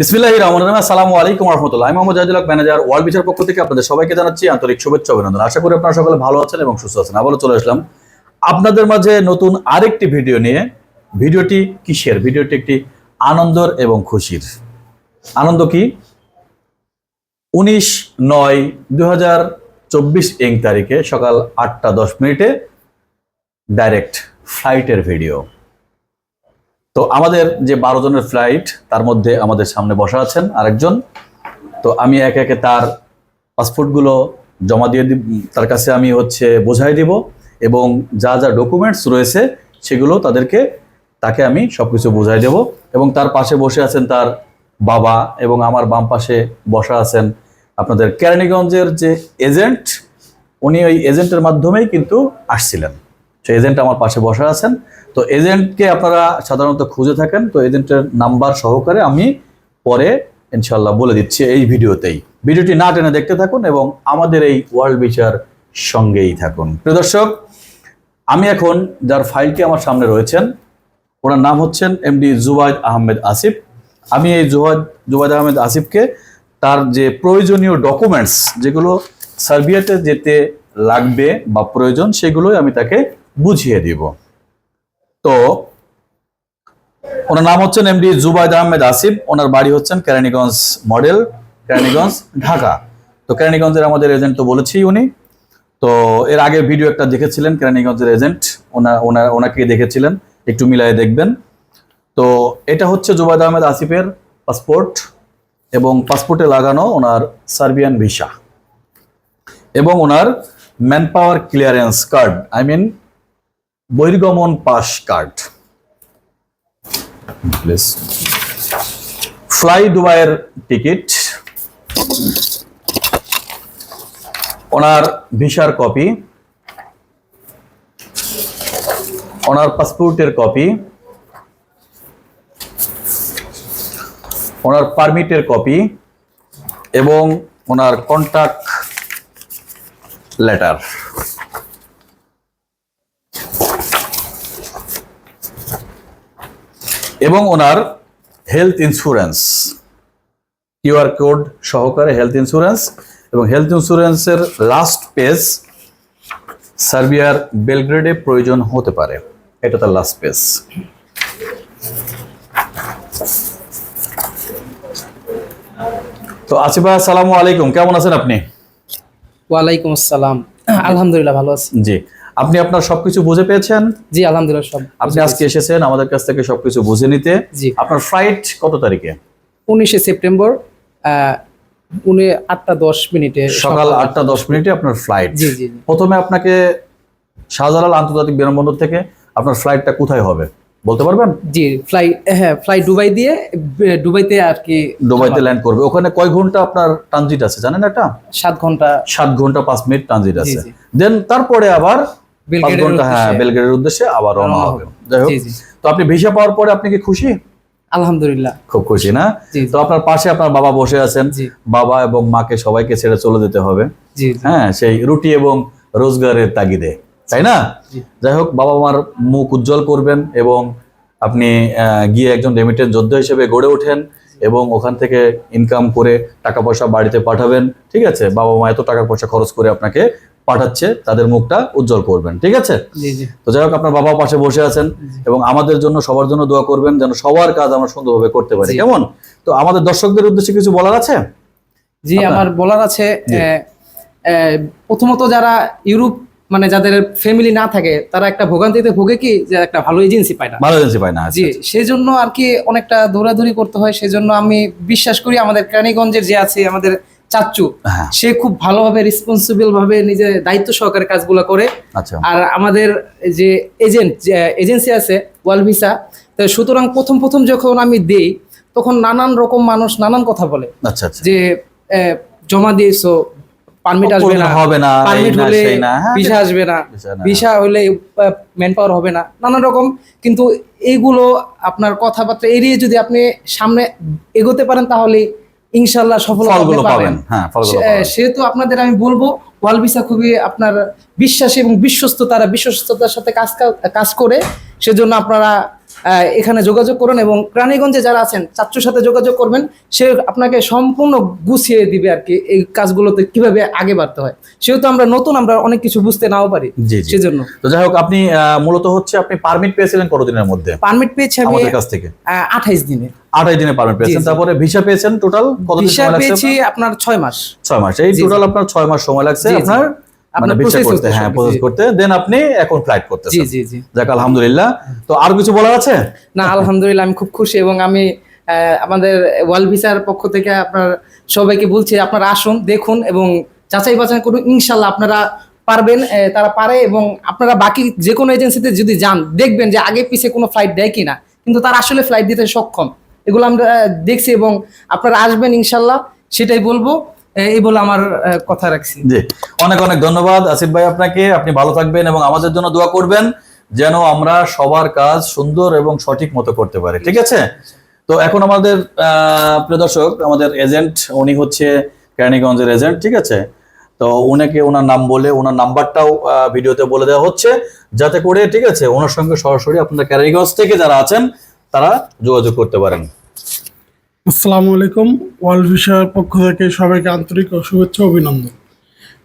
বিসমিল্লাহ রহমান রহিম। আসসালামু আলাইকুম রহমতুল্লাহ আমি মোহাম্মদ জাহিদুল ম্যানেজার ওয়ার্ল্ড বিচার পক্ষ থেকে আপনাদের সবাইকে জানাচ্ছি আন্তরিক শুভেচ্ছা অভিনন্দন। আশা করি আপনারা সকলে ভালো আছেন এবং সুস্থ আছেন। আবারও চলে আসলাম আপনাদের মাঝে নতুন আরেকটি ভিডিও নিয়ে। ভিডিওটি কিসের? ভিডিওটি একটি আনন্দর এবং খুশির। আনন্দ কি? উনিশ নয় দু হাজার চব্বিশ ইং তারিখে সকাল আটটা দশ মিনিটে ডাইরেক্ট ফ্লাইটের ভিডিও। তো আমাদের যে বারো জনের ফ্লাইট তার মধ্যে আমাদের সামনে বসা আছেন আরেকজন। তো আমি একে একে তার পাসপোর্টগুলো জমা দিয়ে দিব, তার কাছে আমি হচ্ছে বোঝাই দিব এবং যা যা ডকুমেন্টস রয়েছে সেগুলো তাদেরকে, তাকে আমি সব কিছু বোঝাই দেব এবং তার পাশে বসে আছেন তার বাবা এবং আমার বাম পাশে বসা আছেন আপনাদের কেরানীগঞ্জের যে এজেন্ট উনি ওই এজেন্টের মাধ্যমেই কিন্তু আসছিলেন। সেই এজেন্ট আমার পাশে বসা আছেন। তো এজেন্টকে আপনারা সাধারণত খুঁজে থাকেন। তো এজেন্টের নাম্বার সহকারে আমি পরে ইনশাল্লাহ বলে দিচ্ছি এই ভিডিওতেই। ভিডিওটি না টেনে দেখতে থাকুন এবং আমাদের এই ওয়ার্ল্ড বিচার সঙ্গেই থাকুন। প্রিয় দর্শক, আমি এখন যার ফাইলটি আমার সামনে রয়েছেন, ওনার নাম হচ্ছেন এমডি জুবাইদ আহমেদ আসিফ। আমি এই জুবাইদ জুবাইদ আহমেদ আসিফকে তার যে প্রয়োজনীয় ডকুমেন্টস যেগুলো সার্বিয়াতে যেতে লাগবে বা প্রয়োজন সেগুলোই আমি তাকে বুঝিয়ে দিব। তো, ওনার নাম হচ্ছেন এমডি জুবাইদ আহমেদ আসিফ, ওনার বাড়ি হচ্ছেন কেরানীগঞ্জ মডেল, কেরানীগঞ্জ, ঢাকা। তো কেরানীগঞ্জের আমাদের এজেন্ট তো বলেছি উনি। তো এর আগে ভিডিও একটা দেখেছিলেন, কেরানীগঞ্জের এজেন্ট, ওনা ওনা ওনাকে দেখেছিলেন, একটু মিলাই দেখবেন। তো এটা হচ্ছে জুবাইদ আহমেদ আসিফের পাসপোর্ট এবং পাসপোর্টে লাগানো ওনার সার্বিয়ান ভিসা এবং ওনার man power clearance card, I mean বহির্গমন pass card. Fly দুবাইয়ের টিকিট। ওনার ভিসার কপি। ওনার পাসপোর্টের কপি। ওনার পারমিটের কপি এবং ওনার কন্ট্যাক্ট লেটার। এবং ওনার হেলথ ইন্স্যুরেন্স কিউআর কোড সহকারে হেলথ ইন্স্যুরেন্স এবং হেলথ ইন্স্যুরেন্সের লাস্ট পেজ সার্বিয়ার বেলগ্রেডে প্রয়োজন হতে পারে। এটা তার লাস্ট পেজ তো আসিফ ভাই আসসালামু আলাইকুম। কেমন আছেন আপনি? ওয়ালাইকুম আসসালাম। আলহামদুলিল্লাহ ভালো আছি। জি। আপনি আপনার সবকিছু বুঝে পেয়েছেন? জি আলহামদুলিল্লাহ সব আপনি আজকে এসেছেন আমাদের কাছ থেকে সবকিছু বুঝে নিতে। জি। আপনার ফ্লাইট কত তারিখে? উনিশে সেপ্টেম্বর উনি আটটা দশ মিনিটে সকাল আটটা দশ মিনিটে আপনার ফ্লাইট জি জি। প্রথমে আপনাকে শাহজালাল আন্তর্জাতিক বিমানবন্দর থেকে আপনার ফ্লাইটটা কোথায় হবে? বলতে পারবেন? জি ফ্লাই হ্যাঁ ফ্লাই দুবাই দিয়ে দুবাইতে আর কি দুবাইতে ল্যান্ড করবে। ওখানে কয় ঘণ্টা আপনার ট্রানজিট আছে জানেন এটা? সাত ঘণ্টা। সাত ঘণ্টা পাঁচ মিনিট ট্রানজিট আছে। দেন তারপরে আবার পাঁচ ঘণ্টা হ্যাঁ উদ্দেশ্যে। উদ্দেশ্যে আবার রওনা হবে। যাই হোক তো আপনি ভিসা পাওয়ার পরে আপনি কি খুশি? আলহামদুলিল্লাহ। খুব খুশি না? তো আপনার পাশে আপনার বাবা বসে আছেন। বাবা এবং মাকে সবাইকে ছেড়ে চলে যেতে হবে। হ্যাঁ সেই রুটি এবং রোজগারের তাগিদে তাই না? যাই হোক বাবা মার মুখ উজ্জ্বল করবেন এবং আপনি গিয়ে একজন রেমিটেন্স যোদ্ধা হিসেবে গড়ে ওঠেন এবং ওখান থেকে ইনকাম করে টাকা পয়সা বাড়িতে পাঠাবেন ঠিক আছে? বাবা মা এত টাকা পয়সা খরচ করে আপনাকে পাঠাচ্ছে তাদের মুখটা উজ্জ্বল করবেন ঠিক আছে? তো যাই হোক আপনার বাবা পাশে বসে আছেন এবং আমাদের জন্য সবার জন্য দোয়া করবেন যেন সবার কাজ আমরা সুন্দরভাবে করতে পারি। কেমন? তো আমাদের দর্শকদের উদ্দেশ্যে কিছু বলার আছে? জি আমার বলার আছে প্রথমত যারা ইউরোপ মানে যাদের ফ্যামিলি না থাকে তারা একটা ভোগান্তিতে ভোগে কি? যে একটা ভালো এজেন্সি পায় না। ভালো এজেন্সি পায় না জি সেই জন্য আর কি অনেকটা দৌড়াদৌড়ি করতে হয় সেজন্য আমি বিশ্বাস করি আমাদের কেরানীগঞ্জের যে আছে আমাদের চাচ্চু হ্যাঁ। সে খুব ভালোভাবে রেসপন্সিবল ভাবে নিজের দায়িত্ব সহকারে কাজগুলো করে। আচ্ছা। আর আমাদের যে এজেন্ট এজেন্সি আছে ওয়াল ভিসা তো সুতরাং প্রথম প্রথম যখন আমি দেই তখন নানান রকম মানুষ নানান কথা বলে। আচ্ছা আচ্ছা। যে জমা দিয়েছ পারমিট আসবে না। হবে না পারমিট হলে হ্যাঁ, ভিসা আসবে না। ভিসা না। ভিসা হলে ম্যান পাওয়ার হবে না। নানান রকম। কিন্তু এইগুলো আপনার কথাবার্তা এড়িয়ে যদি আপনি সামনে এগোতে পারেন তাহলে ইনশাল্লাহ সফলতা পাবেন। হ্যাঁ সেহেতু আপনাদের আমি বলব ওয়াল ভিসা খুবই আপনার বিশ্বাসী এবং বিশ্বস্ত তারা বিশ্বস্ততার সাথে কাজ কাজ করে সেজন্য আপনারা এখানে যোগাযোগ করুন এবং প্রাণীগঞ্জে যারা আছেন চাচ্চুর সাথে যোগাযোগ করবেন সে আপনাকে সম্পূর্ণ গুছিয়ে দিবে আর কি এই কাজগুলোতে কীভাবে আগে বাড়তে হয়। সেহেতু আমরা নতুন আমরা অনেক কিছু বুঝতে নাও পারি সেজন্য। তো যাই হোক আপনি মূলত হচ্ছে আপনি পারমিট পেয়েছিলেন কতদিনের মধ্যে? পারমিট পেয়েছি আমি কাছ থেকে। আঠাইশ দিনে। আঠাশ দিনে পারমিট পেয়েছেন। তারপরে ভিসা পেয়েছেন টোটাল কত ভিসা পেয়েছি আপনার ছয় মাস। ছয় মাস। এই টোটাল আপনার ছয় মাস সময় লাগছে। আপনার? মানে আপনার করতে হ্যাঁ প্রসেস করতে দেন আপনি এখন ফ্লাইট জি করতেছেন। জি জি যাক আলহামদুলিল্লাহ। তো আর কিছু বলার আছে? না আলহামদুলিল্লাহ আমি খুব খুশি এবং আমি আমাদের ওয়ার্ল্ড ভিসার পক্ষ থেকে আপনার সবাইকে বলছি আপনারা আসুন দেখুন এবং যাচাই বাছাই করুন। ইনশাল্লাহ আপনারা পারবেন তারা পারে এবং আপনারা বাকি যে কোনো এজেন্সিতে যদি যান দেখবেন যে আগে পিছে কোনো ফ্লাইট দেয় কিনা। কিন্তু তারা আসলে ফ্লাইট দিতে সক্ষম। এগুলো আমরা দেখছি এবং আপনারা আসবেন ইনশাল্লাহ সেটাই বলব। এই বলে আমার কথা রাখছি। জি। অনেক অনেক ধন্যবাদ আসিফ ভাই আপনাকে। আপনি ভালো থাকবেন এবং আমাদের জন্য দোয়া করবেন যেন আমরা সবার কাজ সুন্দর এবং সঠিক মতো করতে পারি। ঠিক আছে? তো এখন আমাদের প্রিয় দর্শক, আমাদের এজেন্ট উনি হচ্ছে কেরানীগঞ্জের এজেন্ট ঠিক আছে? তো উনাকে ওনার নাম বলে ওনার নাম্বারটাও ভিডিওতে বলে দেওয়া হচ্ছে। যাতে করে, ঠিক আছে ওনার সঙ্গে সরাসরি আপনারা কেরানীগঞ্জ থেকে যারা আছেন, তারা যোগাযোগ করতে পারেন। আসসালামু আলাইকুম। ওয়ার্ল্ড ভিসার পক্ষ থেকে সবাইকে আন্তরিক ও শুভেচ্ছা অভিনন্দন।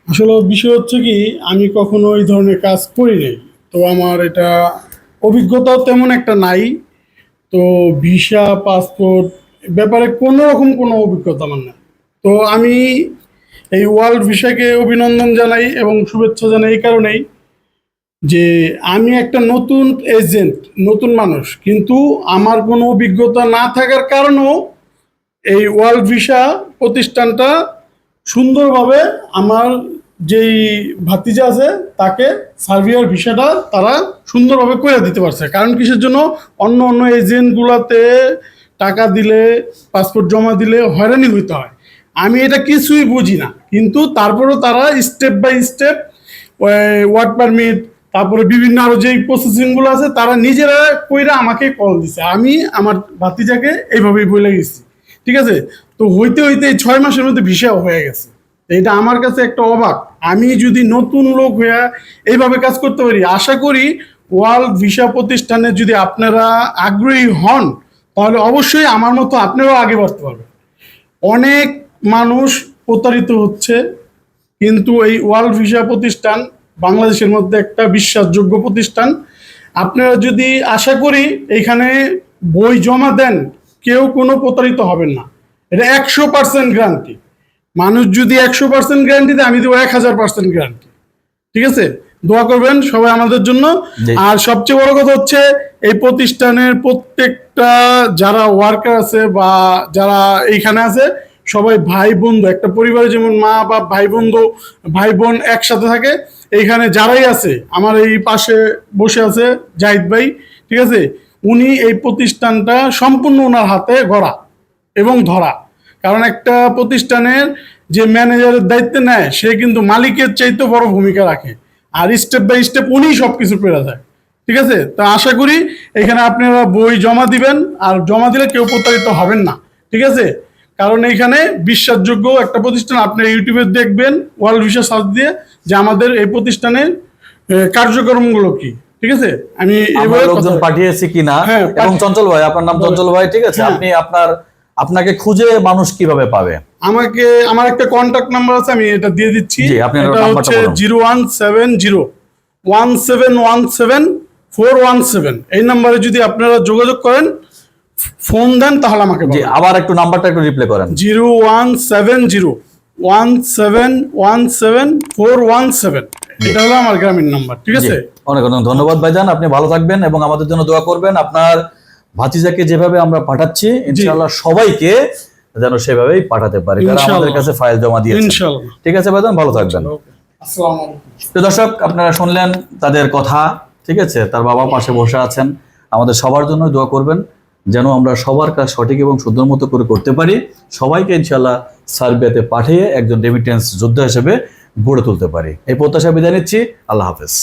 আসলে বিষয় হচ্ছে কি, আমি কখনো এই ধরনের কাজ করি নাই। তো আমার এটা অভিজ্ঞতাও তেমন একটা নাই। তো ভিসা, পাসপোর্ট ব্যাপারে কোনো রকম কোনো অভিজ্ঞতা আমার নাই। তো আমি এই ওয়ার্ল্ড ভিসাকে অভিনন্দন জানাই এবং শুভেচ্ছা জানাই এই কারণেই যে আমি একটা নতুন এজেন্ট নতুন মানুষ। কিন্তু আমার কোনো অভিজ্ঞতা না থাকার কারণেও এই ওয়ার্ল্ড ভিসা প্রতিষ্ঠানটা সুন্দরভাবে আমার যেই ভাতিজা আছে, তাকে সার্ভিয়ার ভিসাটা তারা সুন্দরভাবে করে দিতে পারছে। কারণ কিসের জন্য? অন্য অন্য এজেন্টগুলোতে টাকা দিলে, পাসপোর্ট জমা দিলে হয়রানি হইতে হয়। আমি এটা কিছুই বুঝি না। কিন্তু তারপরেও তারা step by step work permit, তারপরে বিভিন্ন আরও যেই প্রসেসিংগুলো আছে, তারা নিজেরা কইরা আমাকে কল দিছে। আমি আমার ভাতিজাকে এইভাবেই বলে গেছি। ঠিক আছে? তো হইতে হইতে ছয় মাসের মধ্যে ভিসাও হয়ে গেছে। এটা আমার কাছে একটা অবাক। আমি যদি নতুন লোক হয়ে এইভাবে কাজ করতে পারি, আশা করি ওয়ার্ল্ড ভিসা প্রতিষ্ঠানে যদি আপনারা আগ্রহী হন, তাহলে অবশ্যই আমার মতো আপনারাও আগে বাড়তে পারবেন। অনেক মানুষ প্রতারিত হচ্ছে, কিন্তু এই ওয়ার্ল্ড ভিসা প্রতিষ্ঠান বাংলাদেশের মধ্যে একটা বিশ্বাসযোগ্য প্রতিষ্ঠান। আপনারা যদি আশা করি এখানে বই জমা দেন কেউ কোনো প্রতারিত হবেন না। এটা একশো পার্সেন্ট গ্যারান্টি মানুষ যদি একশো পার্সেন্ট গ্যারান্টি দেয় আমি দেবো এক হাজার পার্সেন্ট গ্যারান্টি ঠিক আছে? দোয়া করবেন সবাই আমাদের জন্য। আর সবচেয়ে বড় কথা হচ্ছে এই প্রতিষ্ঠানের প্রত্যেকটা যারা ওয়ার্কার আছে বা যারা এইখানে আছে সবাই ভাই বন্ধু একটা পরিবারে যেমন মা বা ভাই বন্ধু ভাই বোন একসাথে থাকে এইখানে যারাই আছে আমার এই পাশে বসে আছে জাহিদ ভাই ঠিক আছে? উনি এই প্রতিষ্ঠানটা সম্পূর্ণ ওনার হাতে গড়া এবং ধরা। কারণ একটা প্রতিষ্ঠানের যে ম্যানেজারের দায়িত্ব নেয়, সে কিন্তু মালিকের চাইতে বড় ভূমিকা রাখে। আর স্টেপ বাই স্টেপ উনি সব কিছু পেরে যায়। ঠিক আছে? তো আশা করি এখানে আপনারা বই জমা দিবেন, আর জমা দিলে কেউ প্রতারিত হবেন না। ঠিক আছে? কারণ এখানে বিশ্বাসযোগ্য একটা প্রতিষ্ঠান আপনি ইউটিউবে দেখবেন, ওয়ার্ল্ড ভিসা সার্চ দিয়ে, যে আমাদের এই প্রতিষ্ঠানের কার্যক্রমগুলো কি। ঠিক আছে? আমি এভাবে লোকজন পাঠিয়েছি কিনা হ্যাঁ, এবং চঞ্চল ভাই আপনার নাম চঞ্চল ভাই ঠিক আছে? হ্যাঁ। আপনি আপনার আপনাকে খুঁজে মানুষ কীভাবে পাবে? আমাকে আমার একটা কন্ট্যাক্ট নাম্বার আছে আমি এটা দিয়ে দিচ্ছি। জি, আপনি এটা হচ্ছে। Zero one seven zero one seven one seven four one seven. এই নাম্বারে যদি আপনারা যোগাযোগ করেন ফোন দেন তাহলে আমাকে জি আবার একটু নাম্বারটা একটু রিপ্লে করেন। Zero one seven zero one seven one seven four one seven. এটা হলো আমার গ্রামীণ নাম্বার ঠিক আছে? অনেক অনেক ধন্যবাদ ভাইজান আপনি ভালো থাকবেন এবং আমাদের জন্য দোয়া করবেন। আপনার ভাতিজাকে যেভাবে আমরা পাঠাচ্ছি ইনশাআল্লাহ সবাইকে যেন সেভাবেই পাঠাতে পারি তারা আমাদের কাছে ফাইল জমা দিয়েছে। ঠিক আছে ভাইজান ভালো থাকবেন। তো দর্শক আপনারা শুনলেন তাদের কথা ঠিক আছে? তার বাবা পাশে বসে আছেন। আমাদের সবার জন্য দোয়া করবেন যেন আমরা সবার কাজ সঠিক এবং সুন্দর মতো করে করতে পারি। সবাইকে ইনশাল্লাহ সার্বিয়াতে পাঠিয়ে একজন রেমিটেন্স যোদ্ধা হিসেবে গড়ে তুলতে পারি। এই প্রত্যাশা বিদায় নিচ্ছি। আল্লাহ হাফেজ।